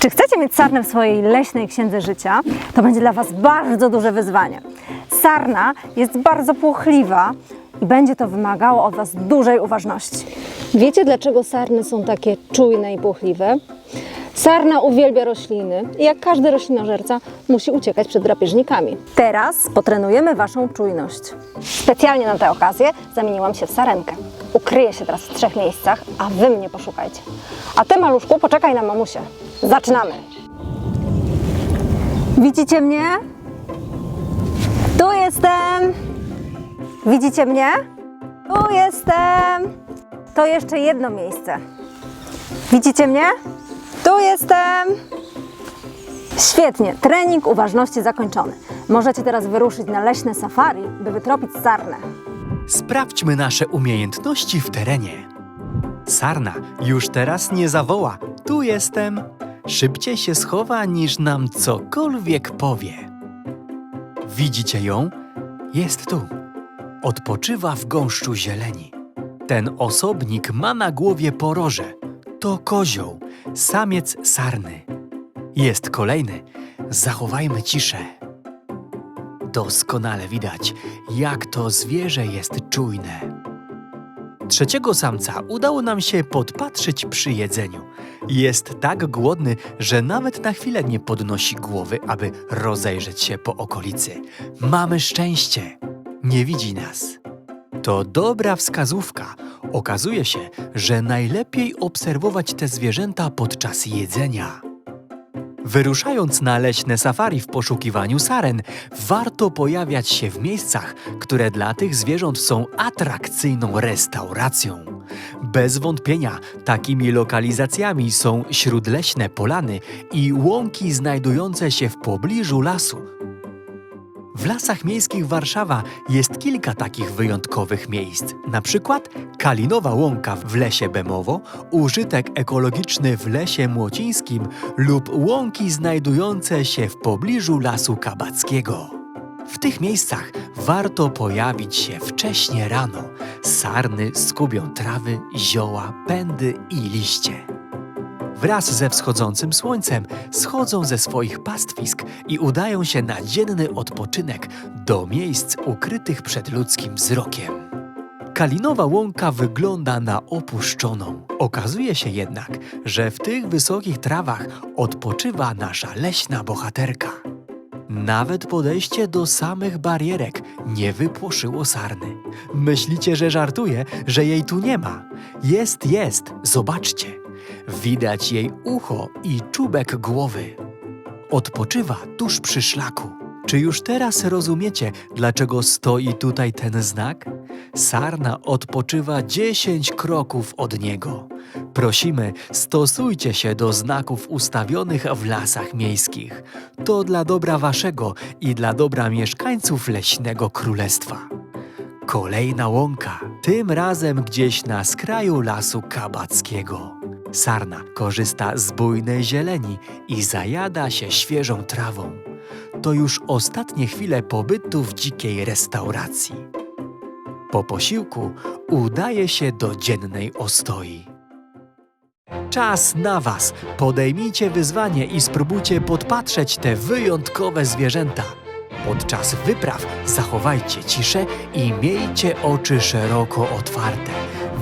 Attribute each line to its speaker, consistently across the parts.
Speaker 1: Czy chcecie mieć sarnę w swojej leśnej księdze życia? To będzie dla Was bardzo duże wyzwanie. Sarna jest bardzo płochliwa i będzie to wymagało od Was dużej uważności. Wiecie, dlaczego sarny są takie czujne i płochliwe? Sarna uwielbia rośliny i jak każdy roślinożerca musi uciekać przed drapieżnikami. Teraz potrenujemy Waszą czujność. Specjalnie na tę okazję zamieniłam się w sarenkę. Ukryję się teraz w trzech miejscach, a Wy mnie poszukajcie. A Ty, maluszku, poczekaj na mamusię. Zaczynamy! Widzicie mnie? Tu jestem! Widzicie mnie? Tu jestem! To jeszcze jedno miejsce. Widzicie mnie? Tu jestem! Świetnie, trening uważności zakończony. Możecie teraz wyruszyć na leśne safari, by wytropić sarnę.
Speaker 2: Sprawdźmy nasze umiejętności w terenie. Sarna już teraz nie zawoła. Tu jestem. Szybciej się schowa, niż nam cokolwiek powie. Widzicie ją? Jest tu. Odpoczywa w gąszczu zieleni. Ten osobnik ma na głowie poroże. To kozioł, samiec sarny. Jest kolejny. Zachowajmy ciszę. Doskonale widać, jak to zwierzę jest czujne. Trzeciego samca udało nam się podpatrzyć przy jedzeniu. Jest tak głodny, że nawet na chwilę nie podnosi głowy, aby rozejrzeć się po okolicy. Mamy szczęście. Nie widzi nas. To dobra wskazówka. Okazuje się, że najlepiej obserwować te zwierzęta podczas jedzenia. Wyruszając na leśne safari w poszukiwaniu saren, warto pojawiać się w miejscach, które dla tych zwierząt są atrakcyjną restauracją. Bez wątpienia takimi lokalizacjami są śródleśne polany i łąki znajdujące się w pobliżu lasu. W lasach miejskich Warszawa jest kilka takich wyjątkowych miejsc. Na przykład Kalinowa Łąka w lesie Bemowo, użytek ekologiczny w lesie Młocińskim lub łąki znajdujące się w pobliżu lasu Kabackiego. W tych miejscach warto pojawić się wcześnie rano. Sarny skubią trawy, zioła, pędy i liście. Wraz ze wschodzącym słońcem schodzą ze swoich pastwisk i udają się na dzienny odpoczynek do miejsc ukrytych przed ludzkim wzrokiem. Kalinowa łąka wygląda na opuszczoną. Okazuje się jednak, że w tych wysokich trawach odpoczywa nasza leśna bohaterka. Nawet podejście do samych barierek nie wypłoszyło sarny. Myślicie, że żartuje, że jej tu nie ma? Jest, jest, zobaczcie. Widać jej ucho i czubek głowy. Odpoczywa tuż przy szlaku. Czy już teraz rozumiecie, dlaczego stoi tutaj ten znak? Sarna odpoczywa 10 kroków od niego. Prosimy, stosujcie się do znaków ustawionych w lasach miejskich. To dla dobra waszego i dla dobra mieszkańców leśnego królestwa. Kolejna łąka, tym razem gdzieś na skraju lasu kabackiego. Sarna korzysta z bujnej zieleni i zajada się świeżą trawą. To już ostatnie chwile pobytu w dzikiej restauracji. Po posiłku udaje się do dziennej ostoi. Czas na Was! Podejmijcie wyzwanie i spróbujcie podpatrzeć te wyjątkowe zwierzęta. Podczas wypraw zachowajcie ciszę i miejcie oczy szeroko otwarte.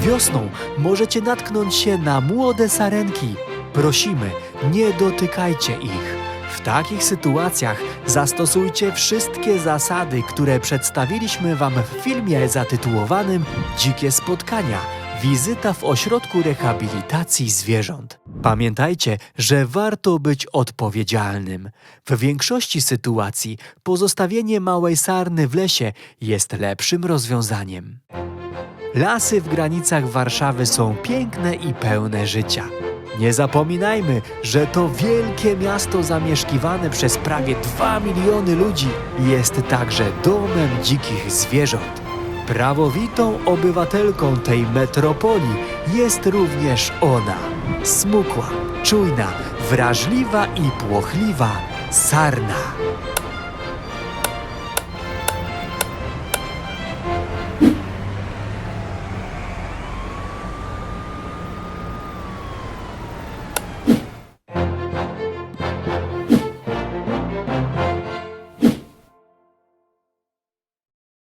Speaker 2: Wiosną możecie natknąć się na młode sarenki. Prosimy, nie dotykajcie ich. W takich sytuacjach zastosujcie wszystkie zasady, które przedstawiliśmy Wam w filmie zatytułowanym Dzikie spotkania. Wizyta w ośrodku rehabilitacji zwierząt. Pamiętajcie, że warto być odpowiedzialnym. W większości sytuacji pozostawienie małej sarny w lesie jest lepszym rozwiązaniem. Lasy w granicach Warszawy są piękne i pełne życia. Nie zapominajmy, że to wielkie miasto zamieszkiwane przez prawie 2 miliony ludzi jest także domem dzikich zwierząt. Prawowitą obywatelką tej metropolii jest również ona. Smukła, czujna, wrażliwa i płochliwa sarna.